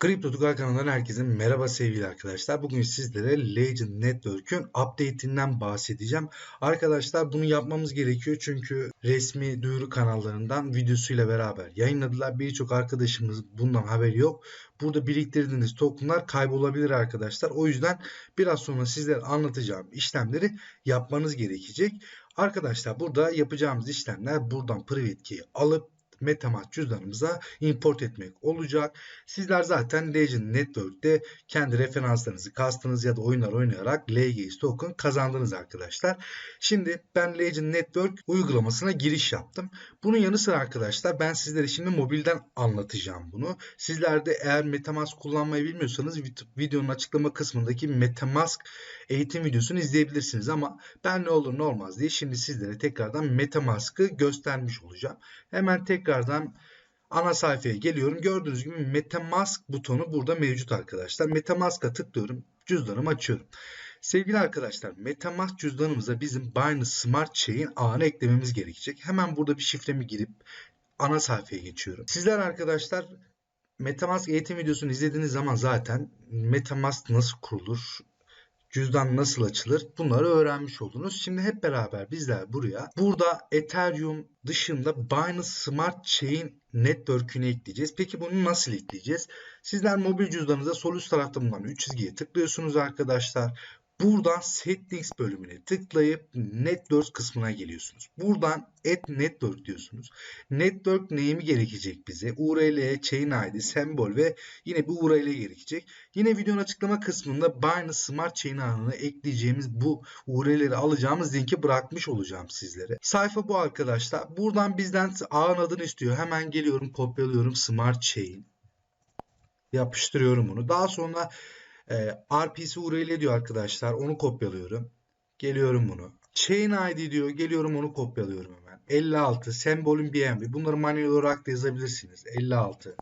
Kripto Tugay kanalından herkese merhaba sevgili arkadaşlar. Bugün sizlere Legend Network'ün update'inden bahsedeceğim. Arkadaşlar bunu yapmamız gerekiyor çünkü resmi duyuru kanallarından videosuyla beraber yayınladılar. Birçok arkadaşımız bundan haberi yok. Burada biriktirdiğiniz tokenlar kaybolabilir arkadaşlar. O yüzden biraz sonra sizlere anlatacağım işlemleri yapmanız gerekecek. Arkadaşlar burada yapacağımız işlemler buradan private key alıp Metamask cüzdanımıza import etmek olacak. Sizler zaten Legend Network'te kendi referanslarınızı kastınız ya da oyunlar oynayarak LGS token kazandınız arkadaşlar. Şimdi ben Legend Network uygulamasına giriş yaptım. Bunun yanı sıra arkadaşlar ben sizlere şimdi mobilden anlatacağım bunu. Sizler de eğer Metamask kullanmayı bilmiyorsanız videonun açıklama kısmındaki Metamask eğitim videosunu izleyebilirsiniz ama ben ne olur ne olmaz diye şimdi sizlere tekrardan Metamask'ı göstermiş olacağım. Hemen tekrar tekrardan ana sayfaya geliyorum. Gördüğünüz gibi Metamask butonu burada mevcut arkadaşlar. Metamask'a tıklıyorum. Cüzdanımı açıyorum. Sevgili arkadaşlar Metamask cüzdanımıza bizim Binance Smart Chain ağını eklememiz gerekecek. Hemen burada bir şifremi girip ana sayfaya geçiyorum. Sizler arkadaşlar Metamask eğitim videosunu izlediğiniz zaman zaten Metamask nasıl kurulur, cüzdan nasıl açılır bunları öğrenmiş oldunuz. Şimdi hep beraber bizler buraya burada Ethereum dışında Binance Smart Chain Network'ünü ekleyeceğiz. Peki bunu nasıl ekleyeceğiz? Sizler mobil cüzdanınıza sol üst tarafta bulunan 3 çizgiye tıklıyorsunuz arkadaşlar. Buradan Settings bölümüne tıklayıp Network kısmına geliyorsunuz. Buradan Add Network diyorsunuz. Network name'i gerekecek bize. URL, Chain ID, sembol ve yine bir URL gerekecek. Yine videonun açıklama kısmında Binance Smart Chain ağına ekleyeceğimiz bu URL'leri alacağımız linki bırakmış olacağım sizlere. Sayfa bu arkadaşlar. Buradan bizden ağın adını istiyor. Hemen geliyorum kopyalıyorum Smart Chain. Yapıştırıyorum bunu. Daha sonra e, ee, RPC URL diyor arkadaşlar. Onu kopyalıyorum. Geliyorum bunu. Chain ID diyor. Geliyorum onu kopyalıyorum hemen. 56. Sembolün BNB. Bunları manuel olarak da yazabilirsiniz. 56.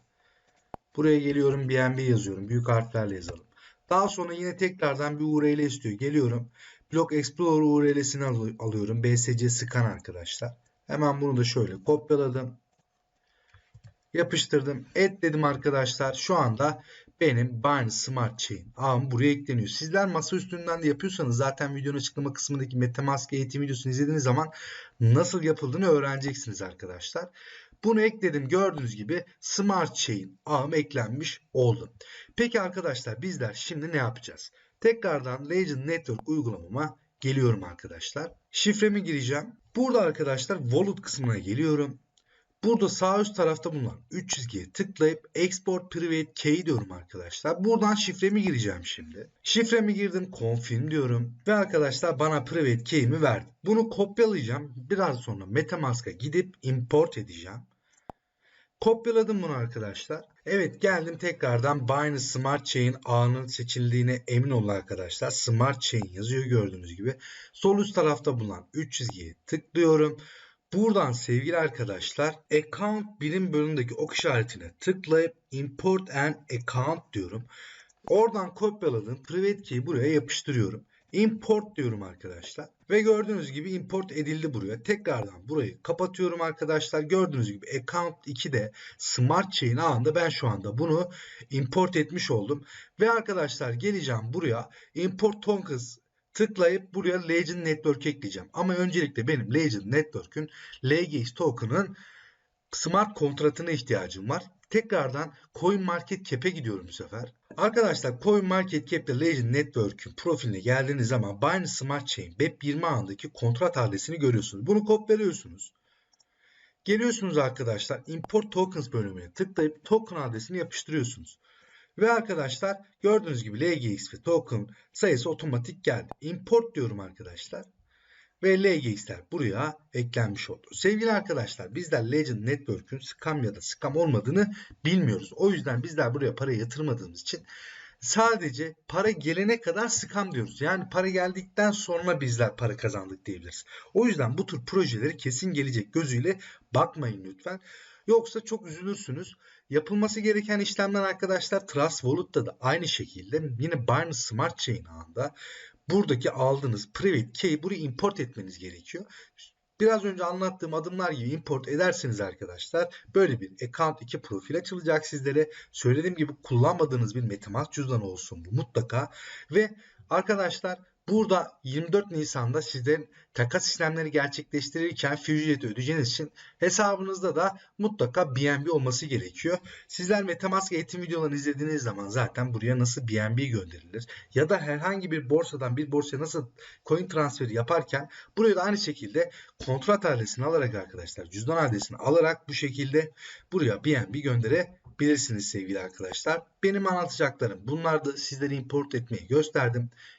Buraya geliyorum BNB yazıyorum. Büyük harflerle yazalım. Daha sonra yine tekrardan bir URL istiyor. Geliyorum. Block Explorer URL'sini alıyorum. BSC scan arkadaşlar. Hemen bunu da şöyle kopyaladım yapıştırdım. Et dedim arkadaşlar. Şu anda benim Binance Smart Chain ağım buraya ekleniyor. Sizler masa üstünden de yapıyorsanız zaten videonun açıklama kısmındaki Metamask eğitim videosunu izlediğiniz zaman nasıl yapıldığını öğreneceksiniz arkadaşlar. Bunu ekledim. Gördüğünüz gibi Smart Chain ağım eklenmiş oldu. Peki arkadaşlar bizler şimdi ne yapacağız? Tekrardan Legend Network uygulamama geliyorum arkadaşlar. Şifremi gireceğim. Burada arkadaşlar Wallet kısmına geliyorum. Burada sağ üst tarafta bulunan 3 çizgiye tıklayıp Export Private Key diyorum arkadaşlar. Buradan şifremi gireceğim şimdi. Şifremi girdim. Confirm diyorum. Ve arkadaşlar bana Private Key'imi verdi. Bunu kopyalayacağım. Biraz sonra Metamask'a gidip import edeceğim. Kopyaladım bunu arkadaşlar. Evet geldim tekrardan Binance Smart Chain ağının seçildiğine emin olun arkadaşlar. Smart Chain yazıyor gördüğünüz gibi. Sol üst tarafta bulunan 3 çizgiye tıklıyorum. Buradan sevgili arkadaşlar account birim bölümündeki ok işaretine tıklayıp import an account diyorum. Oradan kopyaladım. Private key'i buraya yapıştırıyorum. Import diyorum arkadaşlar. Ve gördüğünüz gibi import edildi buraya. Tekrardan burayı kapatıyorum arkadaşlar. Gördüğünüz gibi account 2'de smart chain ağında ben şu anda bunu import etmiş oldum. Ve arkadaşlar geleceğim buraya import tokens tıklayıp buraya Legend Network ekleyeceğim. Ama öncelikle benim Legend Network'ün LGX token'ın smart kontratına ihtiyacım var. Tekrardan Coin Market Cap'e gidiyorum bu sefer. Arkadaşlar Coin Market Cap'te Legend Network'ün profiline geldiğiniz zaman Binance Smart Chain BEP20 ağındaki kontrat adresini görüyorsunuz. Bunu kopyalıyorsunuz. Geliyorsunuz arkadaşlar Import Tokens bölümüne tıklayıp token adresini yapıştırıyorsunuz. Ve arkadaşlar gördüğünüz gibi LGX ve token sayısı otomatik geldi. Import diyorum arkadaşlar. Ve LGX'ler buraya eklenmiş oldu. Sevgili arkadaşlar bizler Legend Network'ün scam ya da scam olmadığını bilmiyoruz. O yüzden bizler buraya para yatırmadığımız için sadece para gelene kadar scam diyoruz. Yani para geldikten sonra bizler para kazandık diyebiliriz. O yüzden bu tür projeleri kesin gelecek gözüyle bakmayın lütfen. Yoksa çok üzülürsünüz. Yapılması gereken işlemler arkadaşlar Trust Wallet'ta da aynı şekilde yine Binance Smart Chain ağında buradaki aldığınız private key buraya import etmeniz gerekiyor. Biraz önce anlattığım adımlar gibi import ederseniz arkadaşlar böyle bir account 2 profil açılacak sizlere. Söylediğim gibi kullanmadığınız bir Metamask cüzdanı olsun bu mutlaka. Ve arkadaşlar Burada 24 Nisan'da sizlerin takas işlemleri gerçekleştirirken ücreti ödeyeceğiniz için hesabınızda da mutlaka BNB olması gerekiyor. Sizler Metamask eğitim videolarını izlediğiniz zaman zaten buraya nasıl BNB gönderilir ya da herhangi bir borsadan bir borsaya nasıl coin transferi yaparken buraya da aynı şekilde kontrat adresini alarak arkadaşlar cüzdan adresini alarak bu şekilde buraya BNB gönderebilirsiniz sevgili arkadaşlar. Benim anlatacaklarım bunlar da sizlere import etmeyi gösterdim.